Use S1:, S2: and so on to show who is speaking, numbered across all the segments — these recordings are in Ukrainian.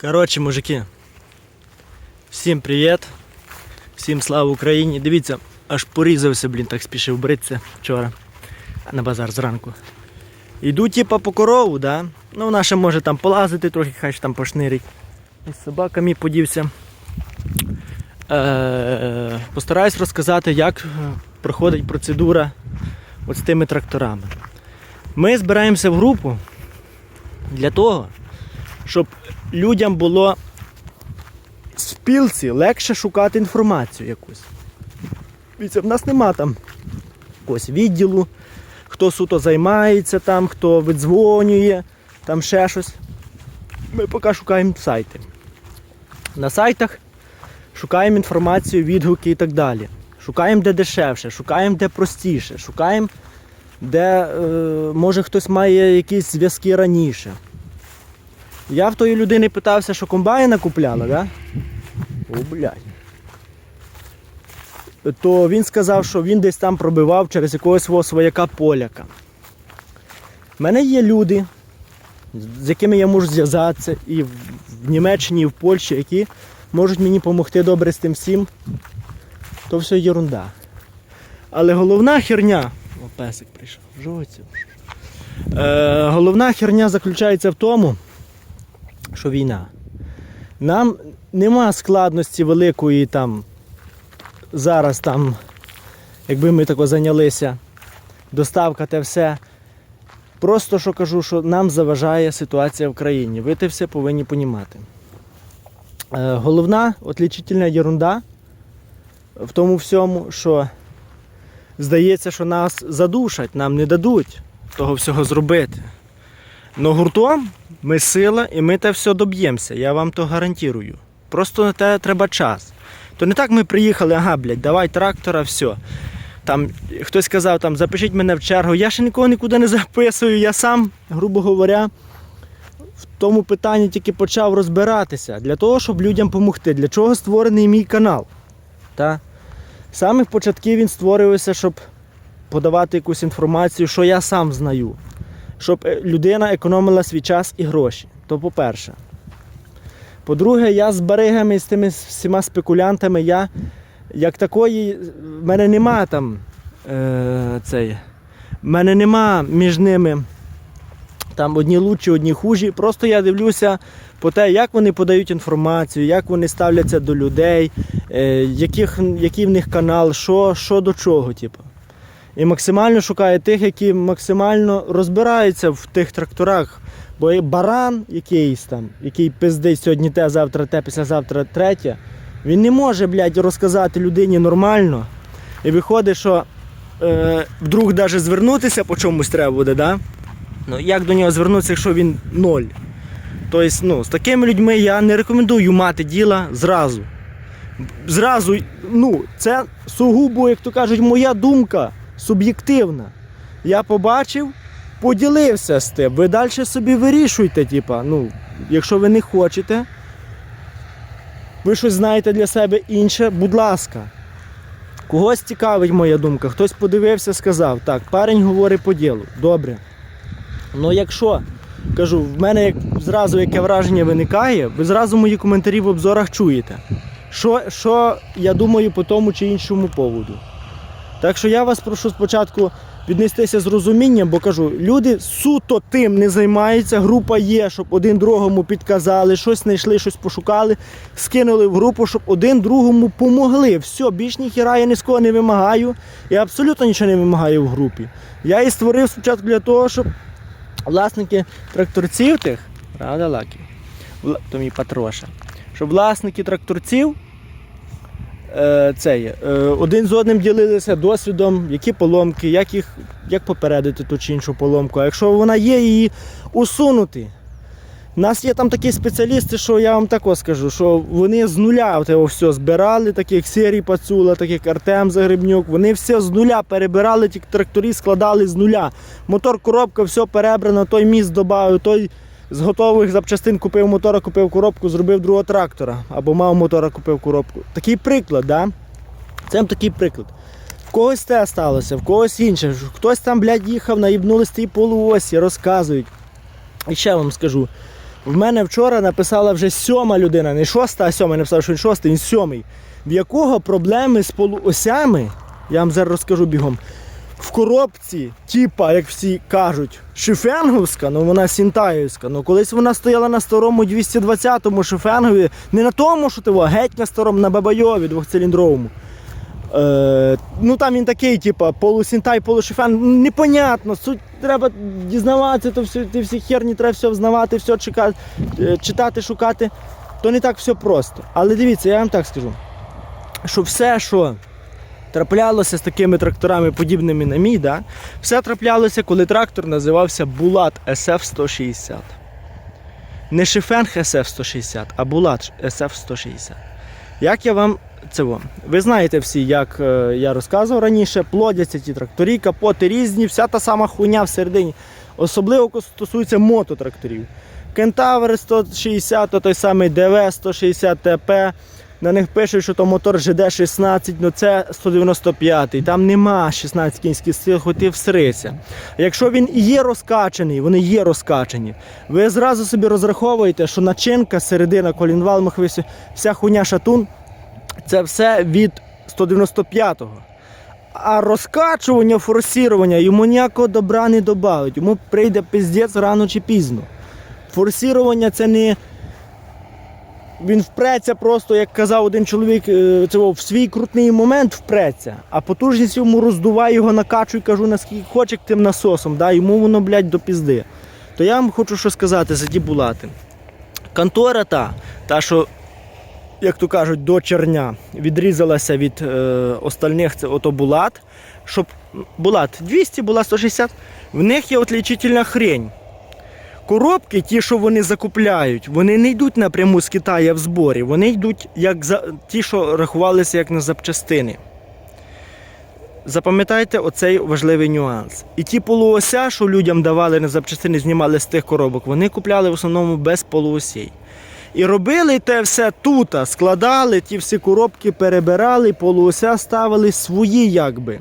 S1: Коротше, мужики. Всім привіт. Всім слава Україні. Дивіться, аж порізався, блін, так спішив бритися вчора на базар зранку. Йду типа по корову, да? Ну вона ще може там полазити трохи, хай там пошнирить. І з собаками подівся. Е, постараюсь розказати, як проходить процедура от з тими тракторами. Ми збираємося в групу для того, щоб людям було в спілці легше шукати інформацію якусь. Дивіться, в нас нема там якогось відділу, хто суто займається там, хто видзвонює, там ще щось. Ми поки шукаємо сайти. На сайтах шукаємо інформацію, відгуки і так далі. Шукаємо де дешевше, шукаємо де простіше, шукаємо, де е, може хтось має якісь зв'язки раніше. Я в тої людини питався, що комбайна купляла, да? О, блядь. То він сказав, що він десь там пробивав через якогось свого свояка поляка. У мене є люди, з якими я можу зв'язатися і в Німеччині, і в Польщі, які можуть мені допомогти добре з тим всім. То все ерунда. Але головна херня. О, песик прийшов. Жовці. Е, головна херня заключається в тому, що війна. Нам нема складності великої там зараз там, якби ми тако зайнялися, доставка те все. Просто що кажу, що нам заважає ситуація в країні. Ви те все повинні понімати. Е, головна отлічительна ерунда в тому всьому, що здається, що нас задушать, нам не дадуть того всього зробити. Но гуртом ми сила і ми те все доб'ємося, я вам то гарантую. Просто на те треба час. То не так ми приїхали, ага, блядь, давай трактора, все. Там хтось сказав, там, запишіть мене в чергу. Я ще нікого нікуди не записую. Я сам, грубо говоря, в тому питанні тільки почав розбиратися для того, щоб людям допомогти. Для чого створений мій канал? Та? З самих початків він створювався, щоб подавати якусь інформацію, що я сам знаю. Щоб е, людина економила свій час і гроші. То по-перше. По-друге, я з баригами, з тими всіма спекулянтами, я як такої, в мене нема там е, цей, в мене нема між ними там одні лучші, одні хужі. Просто я дивлюся по те, як вони подають інформацію, як вони ставляться до людей, е, яких, який в них канал, що, що до чого. Типу. І максимально шукаю тих, які максимально розбираються в тих тракторах. Бо є баран якийсь там, який пиздить сьогодні те, завтра те, післязавтра третє, він не може, блядь, розказати людині нормально. І виходить, що е, вдруг навіть звернутися по чомусь треба буде, да? Ну, як до нього звернутися, якщо він ноль? Тобто, ну, з такими людьми я не рекомендую мати діла зразу. Зразу, ну, це сугубо, як то кажуть, моя думка суб'єктивна. Я побачив, поділився з тим. Ви далі собі вирішуйте, типа, ну, якщо ви не хочете, ви щось знаєте для себе інше, будь ласка. Когось цікавить моя думка, хтось подивився, сказав, так, парень говорить по ділу. Добре. Ну якщо, кажу, в мене як зразу яке враження виникає, ви зразу мої коментарі в обзорах чуєте. Що, що я думаю по тому чи іншому поводу. Так що я вас прошу спочатку віднестися з розумінням, бо кажу, люди суто тим не займаються. Група є, щоб один другому підказали, щось знайшли, щось пошукали, скинули в групу, щоб один другому помогли. Все, більш ніхіра я ні з кого не вимагаю. Я абсолютно нічого не вимагаю в групі. Я її створив спочатку для того, щоб власники тракторців тих, правда, Лакі? То патроша. Щоб власники тракторців цей, е, один з одним ділилися досвідом, які поломки, як їх як попередити ту чи іншу поломку. А якщо вона є, її усунути. У нас є там такі спеціалісти, що я вам тако скажу, що вони з нуля те все збирали, таких Сірій Пацула, таких Артем Загребнюк. Вони все з нуля перебирали, ті тракторі складали з нуля. Мотор, коробка, все перебрано, той міст додав, той з готових запчастин купив мотора, купив коробку, зробив другого трактора. Або мав мотора, купив коробку. Такий приклад, да? Це такий приклад. В когось те сталося, в когось інше. Хтось там, блядь, їхав, наїбнули з тієї полуосі, розказують. І ще вам скажу. В мене вчора написала вже сьома людина, не шоста, а сьома, написав, що він шостий, він сьомий. В якого проблеми з полуосями, я вам зараз розкажу бігом. В коробці, типа, як всі кажуть, шифенговська, ну вона сінтаївська. Ну колись вона стояла на старому 220-му шифенгові, не на тому, що ти геть на старому, на Бабайові двохциліндровому. Е, ну там він такий, типа, полусінтай, полушифен. Непонятно. Суть треба дізнаватися, то всі, ті всі херні, треба все взнавати, все чекати, е, читати, шукати. То не так все просто. Але дивіться, я вам так скажу, що все, що траплялося з такими тракторами, подібними на мій, да, все траплялося, коли трактор називався Булат SF-160. Не Шифенг SF-160, а Булат SF-160. Як я вам це вам? Ви знаєте всі, як е, я розказував раніше, плодяться ті тракторі, капоти різні, вся та сама хуйня всередині. Особливо стосується мототракторів. Кентавр 160, то той самий ДВ 160 ТП. На них пишуть, що то мотор GD16, ну це 195-й, Там нема 16 кінських сил, хоч і всрися. Якщо він є розкачаний, вони є розкачані. Ви зразу собі розраховуєте, що начинка, середина, колінвал, махвисі, вся хуйня шатун це все від 195-го. А розкачування, форсування йому ніякого добра не додавить. Йому прийде пиздець рано чи пізно. Форсування це не. Він впреться просто, як казав один чоловік, е, це в свій крутний момент впреться, а потужність йому роздуває його, накачує, кажу, наскільки хоче тим насосом, да, йому воно, блядь, до пізди. То я вам хочу що сказати за ті булати. Контора та, та що як то кажуть, до черня відрізалася від е, остальних, це ото булат. Щоб булат 200, була 160, в них є отлічительна хрень. Коробки, ті, що вони закупляють, вони не йдуть напряму з Китаю в зборі, вони йдуть як за, ті, що рахувалися як на запчастини. Запам'ятайте оцей важливий нюанс. І ті полуося, що людям давали на запчастини, знімали з тих коробок, вони купляли в основному без полуосей. І робили те все тут, складали ті всі коробки, перебирали, полуося ставили свої якби.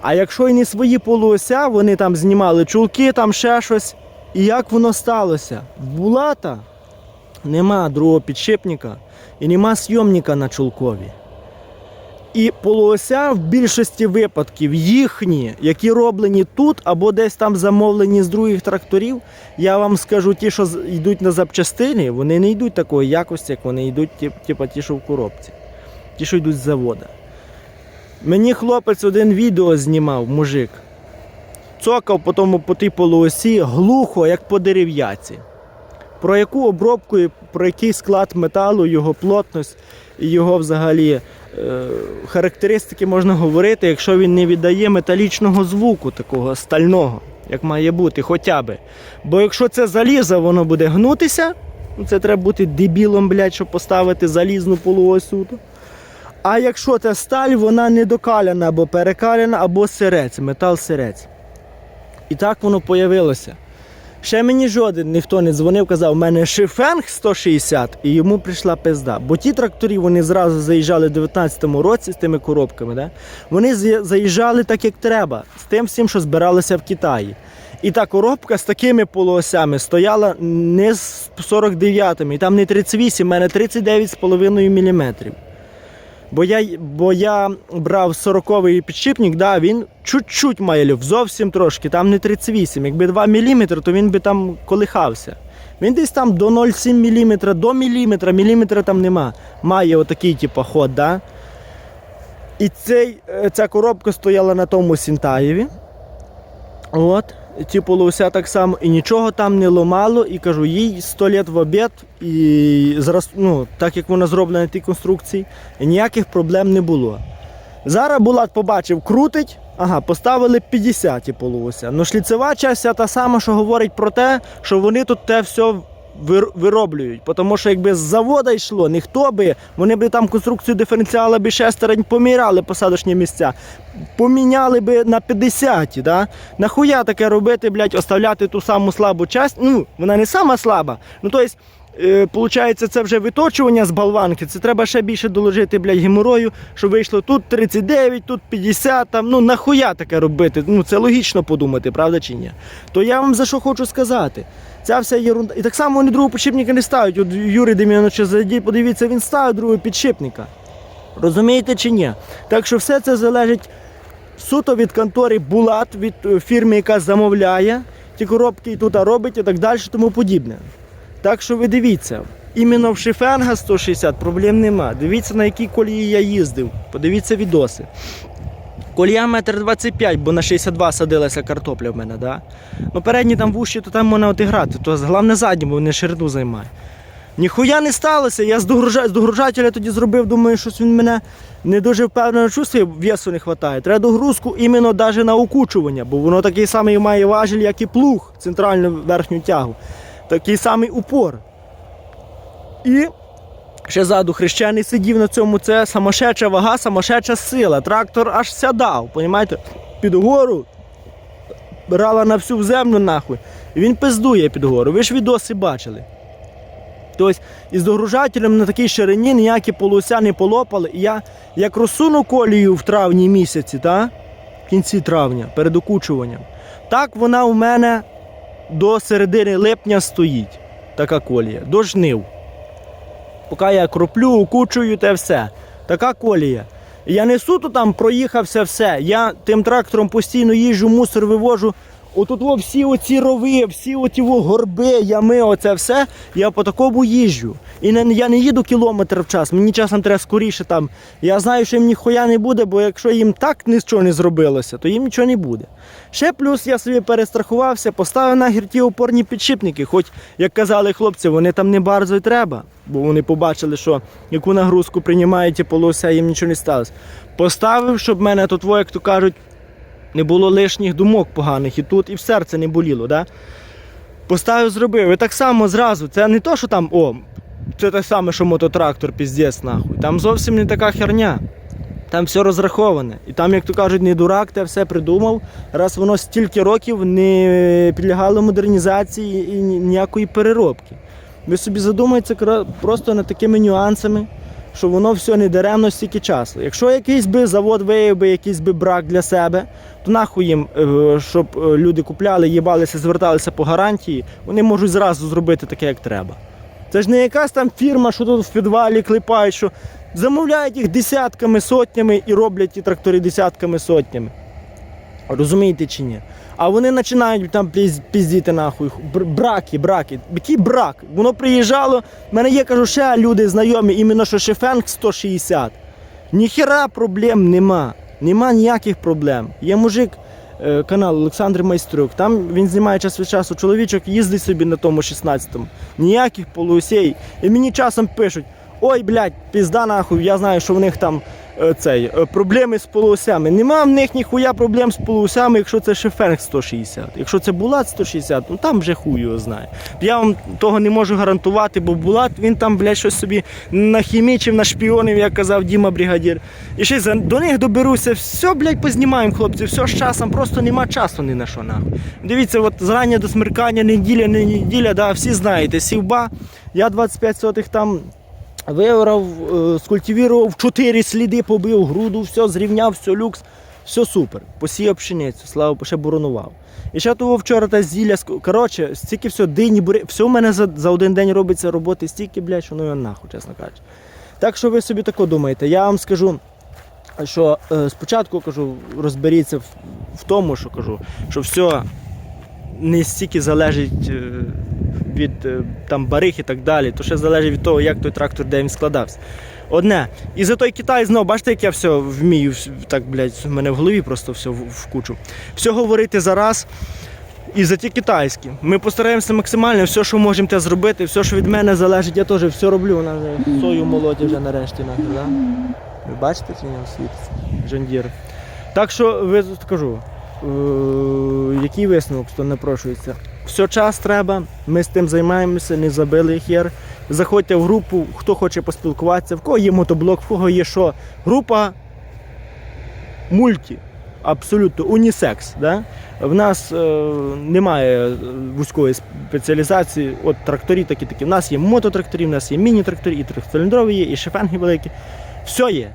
S1: А якщо і не свої полуося, вони там знімали чулки, там ще щось. І як воно сталося? Булата нема другого підшипника і нема сйомника на чулкові. І полуося в більшості випадків їхні, які роблені тут або десь там замовлені з других тракторів, я вам скажу, ті, що йдуть на запчастини, вони не йдуть такої якості, як вони йдуть, тип- типа ті, що в коробці. Ті, що йдуть з завода. Мені хлопець один відео знімав, мужик. Цокав по тому по тій полуосі глухо, як по дерев'яці. Про яку обробку, і про який склад металу, його плотність і його взагалі е, характеристики можна говорити, якщо він не віддає металічного звуку, такого стального, як має бути, хоча би. Бо якщо це залізо, воно буде гнутися, ну, це треба бути дебілом, блядь, щоб поставити залізну полуось. А якщо це сталь, вона недокаляна або перекаляна, або сирець, метал сирець. І так воно появилося. Ще мені жоден ніхто не дзвонив, казав, у мене шифенг 160, і йому прийшла пизда. Бо ті тракторі вони зразу заїжджали в 19-му році з тими коробками. Да? Вони заїжджали так, як треба, з тим всім, що збиралося в Китаї. І та коробка з такими полуосями стояла не з 49-ми, і там не 38, у мене 39,5 мм. Бо я, бо я брав 40-й підшипник, да, він чуть-чуть люфт, зовсім трошки, там не 38. Якби 2 мм, то він би там колихався. Він десь там до 0,7 мм, до міліметра, міліметра там нема. Має отакий типу, ход, да? І цей, е, ця коробка стояла на тому Сінтаєві. От, ті полуося так само, і нічого там не ломало, і кажу, їй 100 літ в обід, і зараз, ну, так як вона зроблена на тій конструкції, ніяких проблем не було. Зараз Булат побачив, крутить, ага, поставили 50 ті полуося. Ну шліцева часть та сама, що говорить про те, що вони тут те все вироблюють. Тому що якби з завода йшло, ніхто би, вони б там конструкцію диференціала би шестерень поміряли посадочні місця, поміняли би на 50, да? Нахуя таке робити, блядь, оставляти ту саму слабу часть? Ну, вона не сама слаба. Ну, тобто, Е, Получається, це вже виточування з болванки. Це треба ще більше доложити, блядь, геморою, щоб вийшло тут 39, тут 50, там, ну нахуя таке робити? Ну це логічно подумати, правда чи ні? То я вам за що хочу сказати. Ця вся єрунда. І так само вони другого підшипника не ставлять. От Юрій Дем'янович, зайдіть, подивіться, він ставить другого підшипника. Розумієте чи ні? Так що все це залежить суто від контори Булат, від е, фірми, яка замовляє ті коробки і тут робить і так далі, тому подібне. Так що ви дивіться, іменно в Шифенга 160 проблем нема. Дивіться, на якій колії я їздив. Подивіться відоси. Колія метр 25, бо на 62 садилася картопля в мене, да? Ну передні там вущі, то там можна отиграти, то головне задні, бо вони ширину займають. Ніхуя не сталося. Я з догружателя тоді зробив, думаю, щось він мене не дуже впевнено чувствує, весу не вистачає. Треба догрузку іменно навіть на окучування, бо воно такий самий має важіль, як і плуг, центральну верхню тягу. Такий самий упор. І ще ззаду хрещений сидів на цьому, це самошеча вага, самошеча сила. Трактор аж сядав, понімаєте? Під гору брала на всю землю нахуй. І він пиздує під гору. Ви ж відоси бачили. Тобто із догружателем на такій ширині ніякі полуся не полопали. І я як розсуну колію в травні місяці, та? в кінці травня, перед окучуванням, так вона у мене до середини липня стоїть. Така колія, до жнив. Поки я кроплю, окучую те все. Така колія. Я не суто там проїхався все. Я тим трактором постійно їжджу, мусор вивожу. Отут во всі оці рови, всі оті во горби, ями, оце все. Я по такому їжджу. І не, я не їду кілометр в час, мені часом треба скоріше там. Я знаю, що їм ніхуя не буде, бо якщо їм так нічого не зробилося, то їм нічого не буде. Ще плюс я собі перестрахувався, поставив нахер ті опорні підшипники, хоч, як казали хлопці, вони там не барзо й треба, бо вони побачили, що яку нагрузку приймають і полося, їм нічого не сталося. Поставив, щоб мене тут, як то кажуть, не було лишніх думок поганих і тут, і в серце не боліло. Да? Поставив, зробив. І так само зразу. Це не то, що там, о, це те саме, що мототрактор, піздець, нахуй. Там зовсім не така херня. Там все розраховане. І там, як то кажуть, не дурак, те все придумав, раз воно стільки років не підлягало модернізації і ніякої переробки. Ви собі задумаєте просто над такими нюансами, що воно все не даремно стільки часу. Якщо якийсь би завод виявив би якийсь би брак для себе, то нахуй їм, е, щоб е, люди купляли, їбалися, зверталися по гарантії, вони можуть зразу зробити таке, як треба. Це ж не якась там фірма, що тут в підвалі клепають, що замовляють їх десятками, сотнями і роблять ті трактори десятками, сотнями. Розумієте чи ні? А вони починають там піздіти нахуй. Браки, браки. Який брак? Воно приїжджало. В мене є, кажу, ще люди знайомі, іменно що Шефенг 160. Ніхера проблем нема. Нема ніяких проблем. Є мужик, е, канал Олександр Майструк. Там він знімає час від часу чоловічок, їздить собі на тому 16-му. Ніяких полусей. І мені часом пишуть: ой, блядь, пізда нахуй, я знаю, що в них там цей, е, проблеми з полуосями. Нема в них ніхуя проблем з полуосями, якщо це Шефенг 160. Якщо це Булат 160, ну там вже його знає. Я вам того не можу гарантувати, бо Булат він там, блядь, щось собі нахімічив, нашпіонив, як казав Діма Бригадір. І ще до них доберуся, все, блядь, познімаємо, хлопці, все з часом, просто нема часу ні на що нахуй. Дивіться, от зрання до смеркання, неділя, не неділя, да, всі знаєте, сівба, я 25 сотих там. Виорав, е, скультивував, чотири сліди побив, груду, все зрівняв, все люкс, все супер. Посіяв пшеницю, слава ще боронував. І ще того вчора та зілля, коротше, стільки все, дині, бури, все в мене за, за один день робиться роботи, стільки, блядь, що ну його нахуй, чесно кажучи. Так що ви собі тако думаєте, я вам скажу, що е, спочатку кажу, розберіться в, в тому, що кажу, що все не стільки залежить е, від е, там барих і так далі, то ще залежить від того, як той трактор, де він складався. Одне. І за той Китай знову, бачите, як я все вмію, так, блядь, в мене в голові просто все в, в кучу. Все говорити зараз. І за ті китайські. Ми постараємося максимально все, що можемо те зробити, все, що від мене залежить, я теж все роблю. Вона вже сою молоді вже нарешті. Да? Ви бачите, чи ні світ? Жандір. Так що ви скажу, е, який висновок, то напрошується. Все час треба, ми з тим займаємося, не забили хер. Заходьте в групу, хто хоче поспілкуватися, в кого є мотоблок, в кого є що. Група мульті. абсолютно унісекс. Да? В нас е, немає вузької спеціалізації. От тракторі такі такі. У нас є мототракторі, у нас є міні-тракторі, і трьохциліндрові є, і шифенги великі. Все є.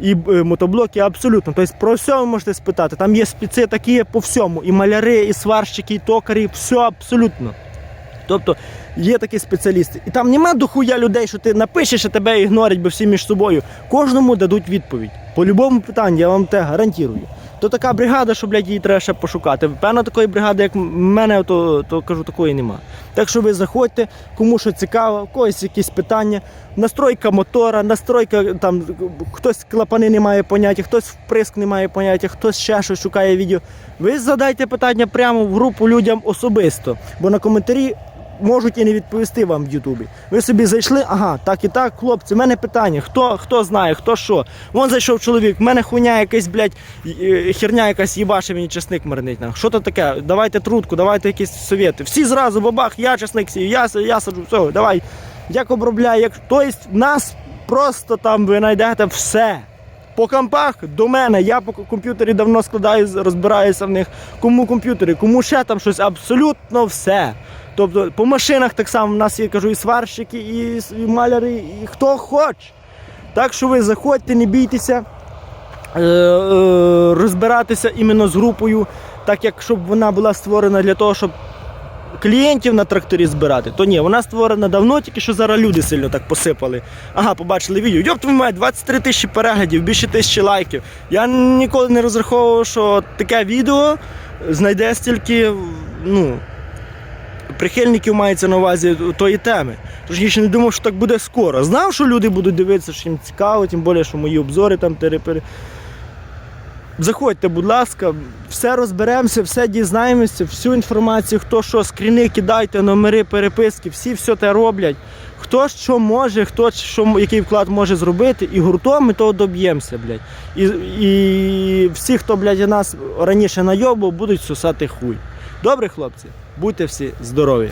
S1: І е, мотоблоки абсолютно. Тобто про все ви можете спитати. Там є спіци такі по всьому. І маляри, і сварщики, і токарі, все абсолютно. Тобто є такі спеціалісти. І там нема дохуя людей, що ти напишеш, а тебе ігнорять, бо всі між собою. Кожному дадуть відповідь. По любому питанню, я вам те гарантую. То така бригада, що, блядь, її треба ще пошукати. Певно, такої бригади, як в мене, то, то кажу, такої нема. Так що ви заходьте, кому що цікаво, в когось якісь питання. Настройка мотора, настройка там хтось клапани не має поняття, хтось вприск не має поняття, хтось ще щось шукає відео. Ви задайте питання прямо в групу людям особисто, бо на коментарі можуть і не відповісти вам в Ютубі. Ви собі зайшли, ага, так і так, хлопці, в мене питання, хто, хто знає, хто що. Вон зайшов чоловік, в мене хуйня якась, блядь, херня якась їбаше, мені чесник марнить. Що то таке? Давайте трутку, давайте якісь совєти. Всі зразу, бабах, я чесник сію, я, я саджу, все, давай. Як обробляю, як. Тобто нас просто там ви знайдете все. По компах до мене, я по комп'ютері давно складаю, розбираюся в них. Кому комп'ютери, кому ще там щось, абсолютно все. Тобто по машинах так само в нас є, кажу, і сварщики, і, і маляри, і хто хоче. Так що ви заходьте, не бійтеся е, е, розбиратися іменно з групою, так як щоб вона була створена для того, щоб клієнтів на тракторі збирати, то ні, вона створена давно, тільки що зараз люди сильно так посипали. Ага, побачили відео. Йоп, твою мать, 23 тисячі переглядів, більше тисячі лайків. Я ніколи не розраховував, що таке відео знайде стільки, ну. Прихильників мається на увазі тої теми. Тож я ще не думав, що так буде скоро. Знав, що люди будуть дивитися, що їм цікаво, тим більше, що мої обзори там терепери. Заходьте, будь ласка, все розберемося, все дізнаємося, всю інформацію, хто що, скріни кидайте, номери, переписки, всі все те роблять. Хто що може, хто що, який вклад може зробити, і гуртом ми того доб'ємося, блядь. І, і всі, хто, блядь, нас раніше найобував, будуть сосати хуй. Добре, хлопці, будьте всі здорові.